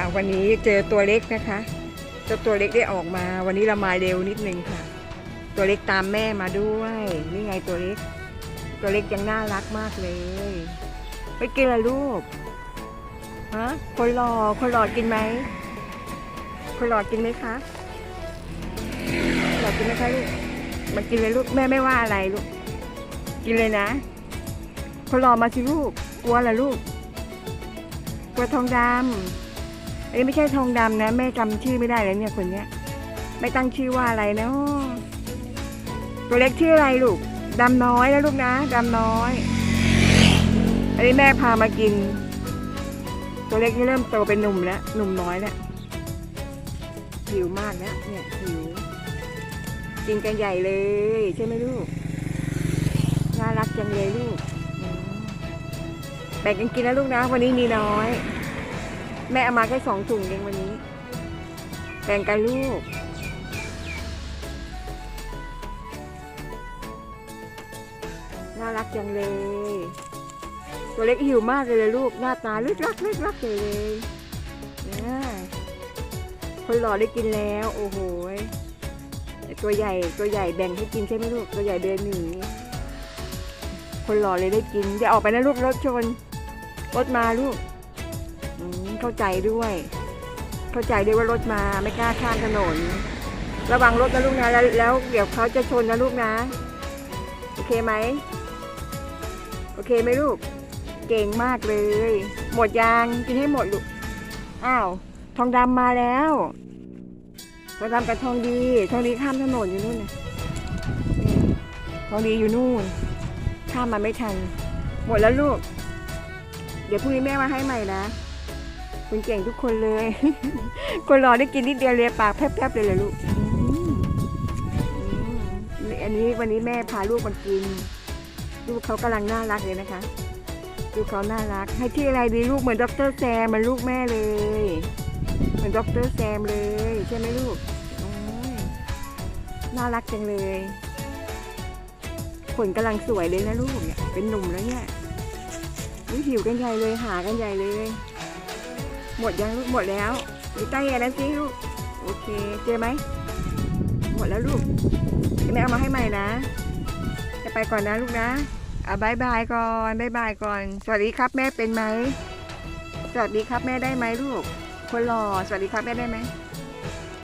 ค่ะ วันนี้เจอตัวเล็กนะคะเจ้าตัวเล็กได้ออกมา วันนี้เรามาเร็วนิดนึงค่ะ ตัวเล็กตามแม่มาด้วยนี่ไงตัวเล็ก ตัวเล็กยังน่ารักมากเลยไม่กินละลูกฮะคนหล่อคนหล่อกินไหมคนหล่อกินไหมคะหล่อกินไหมคะลูกมากินเลยลูกแม่ไม่ว่าอะไรลูกกินเลยนะคนหล่อมาสิลูกกลัวเหรลูกตัวทองดำ อันนี้ไม่ใช่ทองดำนะ แม่จำชื่อไม่ได้แล้วเนี่ยคนเนี้ย ไม่ตั้งชื่อว่าอะไรเนาะตัวเล็กชื่ออะไรลูกดำน้อยนะลูกนะดำน้อย อันนี้แม่พามากิน ตัวเล็กนี่เริ่มโตเป็นหนุ่มแล้วหนุ่มน้อยแล้วหิวมากแล้วเนี่ยหิวกินกันใหญ่เลย ใช่ไหมลูกน่ารักจังเลยลูกแบ่งกันกินนะลูกนะ วันนี้มีน้อย แม่เอามาแค่สองถุงเองวันนี้แบ่งกันลูก น่ารักจังเลย ตัวเล็กหิวมากเลยเลยลูก หน้าตาลึกลักลึกลักเลยเลยคนหล่อได้กินแล้ว โอ้โหตัวใหญ่ตัวใหญ่แบ่งให้กินใช่ไหมลูก ตัวใหญ่เดินหนีคนหล่อเลยได้กินอย่าออกไปนะลูกรถชนรถมาลูก เข้าใจด้วย เข้าใจด้วยว่ารถมาไม่กล้าข้ามถนน ระวังรถนะลูกนะแล้วแล้วเดี๋ยวเขาจะชนนะลูกนะ โอเคไหมโอเคไหมลูก เก่งมากเลย หมดยางกินให้หมดลูกอ้าว ทองดำมาแล้วทองดำกับทองดี ทองดีข้ามถนนอยู่นู่นทองดีอยู่นู่น ข้ามมาไม่ทัน หมดแล้วลูก เดี๋ยวพรุ่งนี้แม่มาให้ใหม่นะ คุณเก่งทุกคนเลย คนรอได้กินนิดเดียวเลยปากแพบๆเลยเลยลูกอันนี้วันนี้แม่พาลูกมากิน ลูกเขากำลังน่ารักเลยนะคะ ลูกเขาน่ารัก ให้ที่อะไรดีลูกเหมือนดรแซมมันลูกแม่เลย เหมือนดรแซมเลยใช่ไหมลูกน่ารักจังเลยขนกำลังสวยเลยนะลูกเนี่ยเป็นหนุ่มแล้วเนี่ยนี่หิวกันใหญ่เลยหากันใหญ่เลย หมดยังลูกหมดแล้วดีใต้แอร์นั้นสิลูกโอเคเจอไหมหมดแล้วลูกแม่เอามาให้ใหม่นะ จะไปก่อนนะลูกนะอะบายบายก่อนบายบายก่อน สวัสดีครับแม่เป็นไหมสวัสดีครับแม่ได้ไหมลูก คนหล่อสวัสดีครับแม่ได้ไหม